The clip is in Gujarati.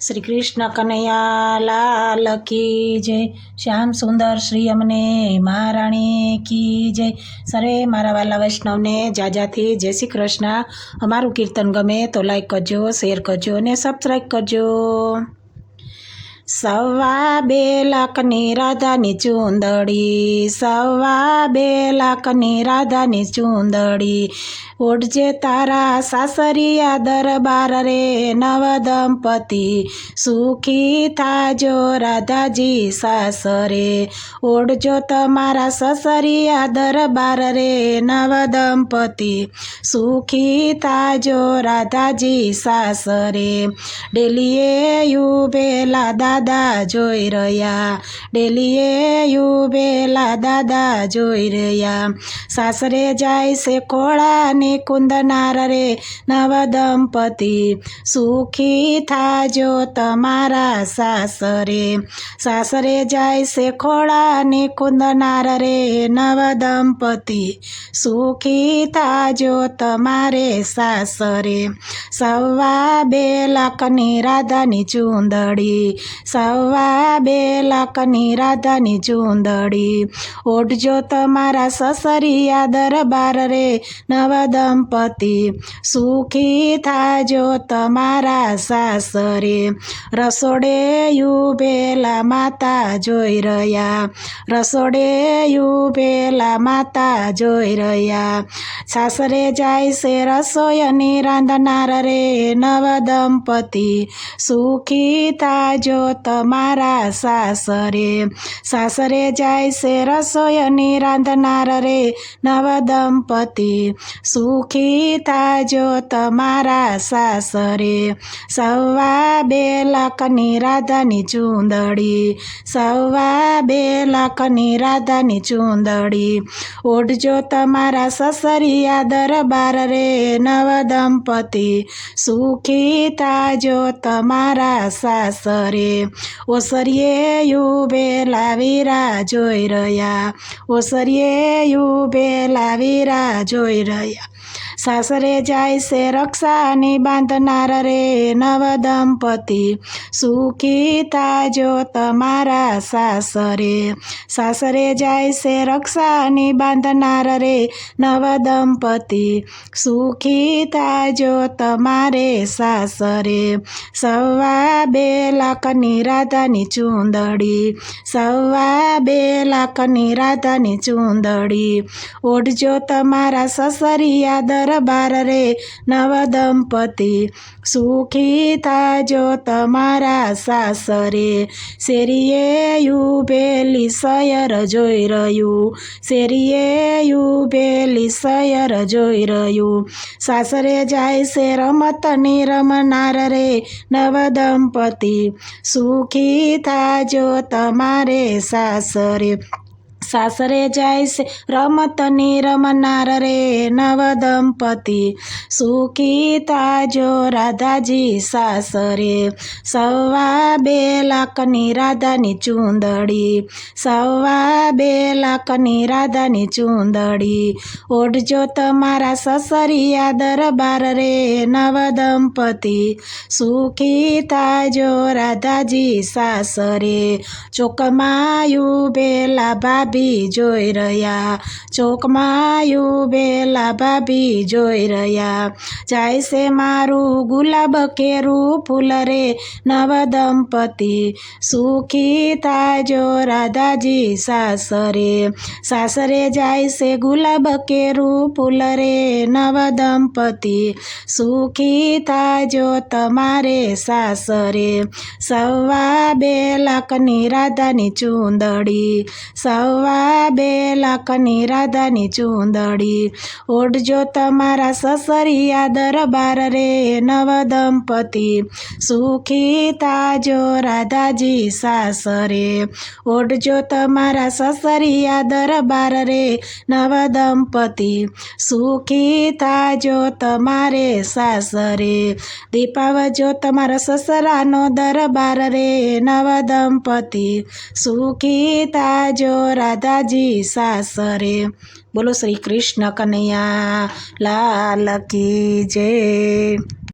શ્રી કૃષ્ણ કનૈયા લાલ કી જય. શ્યામ સુંદર શ્રી અમને મહારાણી કી જય. સરે મારા વાલા વૈષ્ણવને, જાજાથી જય શ્રી કૃષ્ણ. અમારું કીર્તન ગમે તો લાઈક કરજો શેર કરજો અને સબસ્ક્રાઈબ કરજો. સવા બે લાખની રાધાની ચૂંદડી, સવા બે લાખની રાધાની ચૂંદડી. ઓઢજે તારા સાસરિયા દરબાર રે નવ દંપતિ, સુખી થાજો રાધાજી સાસરે. ઓઢજો તમારા સસરિયા દરબાર રે નવ દંપતિ, સુખી થાજો રાધાજી સાસરે. ડેલીએ યુ યુબેલા દાદા જોઈ રહ્યા. ડેલીએ યુબેલા દાદા જોઈ રહ્યા. સાસરે જાય છે કોળાની કુંદનાર રે નવ દંપતિ. સુખી થાજો તમારા સાસરે. સાસરે જાય છે ખોળાની કુંદનાર રે નવ દંપતી. સુખી થાજો તમારે સાસરે. સવા બે લાખની રાધાની ચૂંદડી. સવા બે લાખની રાધાની ચૂંદડી. ઓઢજો તમારા સસરિયા દરબાર રે નવ દંપતિ. સુખી થાજો તમારા સાસરે. રસોડે યુબેલા માતા જોઈ રહ્યા. રસોડે યુબેલા માતા જોઈ રહ્યા. સાસરે જાય છે રસોયની રાંધનાર રે નવ દંપતિ. સુખી થાજો તમારા સાસરે સાસરે જાય છે રસોઈની રાંધનાર રે નવ દંપતી. સુખી થાજો તમારા સાસરે. સવા બે લાખની રાધાની ચૂંદડી, સવા બે લાખની રાધાની ચૂંદડી. ઓઢજો તમારા સસરિયા દરબાર રે નવ દંપતિ. સુખી થાજો તમારા સાસરે. ઓસરીએ યુબેલા વીરા જોઈ રહ્યા. ઓસરીએ યુબેલા વીરા જોઈ રહ્યા. સાસરે જાય છે રક્ષાની બાંધનાર રે નવ દંપતી. સુખી થાજો તમારા સાસરે. સાસરે જાય છે રક્ષાની બાંધનાર રે નવ દંપતી. સુખી થાજો તમારે સાસરે. સવા બે લાખની રાધાની ચૂંદડી. સવા બે લાખની રાધાની ચૂંદડી. ઓઢજો તમારા સસરિયા દરબાર રે નવ દંપતી. સુખી તાજો તમારા સાસરે. શેરીએ યુબેલી સયર જોઈ રહ્યું. શેરીએ યુબેલી સયર જોઈ રહ્યું. સાસરે જાય છે રમતની રમનાર રે નવ દંપતી. સુખી તાજો તમારે સાસરે. સાસરે જાય છે. રમતની રમનાર રે નવ દંપતી. સુખી તાજો રાધાજી સાસરે. સવા બે લાખની રાધાની ચૂંદડી. સવા બે લાખની રાધાની ચૂંદડી. ઓઢજો તમારા સસરિયા દરબાર રે નવ દંપતી. સુખી તાજો રાધાજી સાસરે. ચોકમાયું બેલા ભાભી ભાભી જોઈ રહ્યા. ચોકમાં બેલા ભાભી જોઈ રહ્યા. જાય છે મારું ગુલાબ કેરું ફૂલ રે નવ દંપતિ. સુખી તાજો રાધાજી સાસરે. સાસરે જાય છે ગુલાબ કેરું ફૂલ રે નવ દંપતિ. સુખી તાજો તમારે સાસરે. સવા બે લાખની રાધાની ચૂંદડી. સવા સવા બે લાખની રાધાની ચૂંદડી. ઓઢજો તમારા સસરિયા દરબાર રે નવ દંપતી. સુખી તાજો રાધાજી સાસરે. ઓઢજો તમારા સસરિયા દરબાર રે નવ દંપતી. સુખી તાજો તમારે સાસરે. દીપાવજો તમારા સસરાનો દરબાર રે નવ દંપતી. સુખી તાજો રાધાજી સાસરે બોલો શ્રી કૃષ્ણ કનૈયા લાલ કી જય.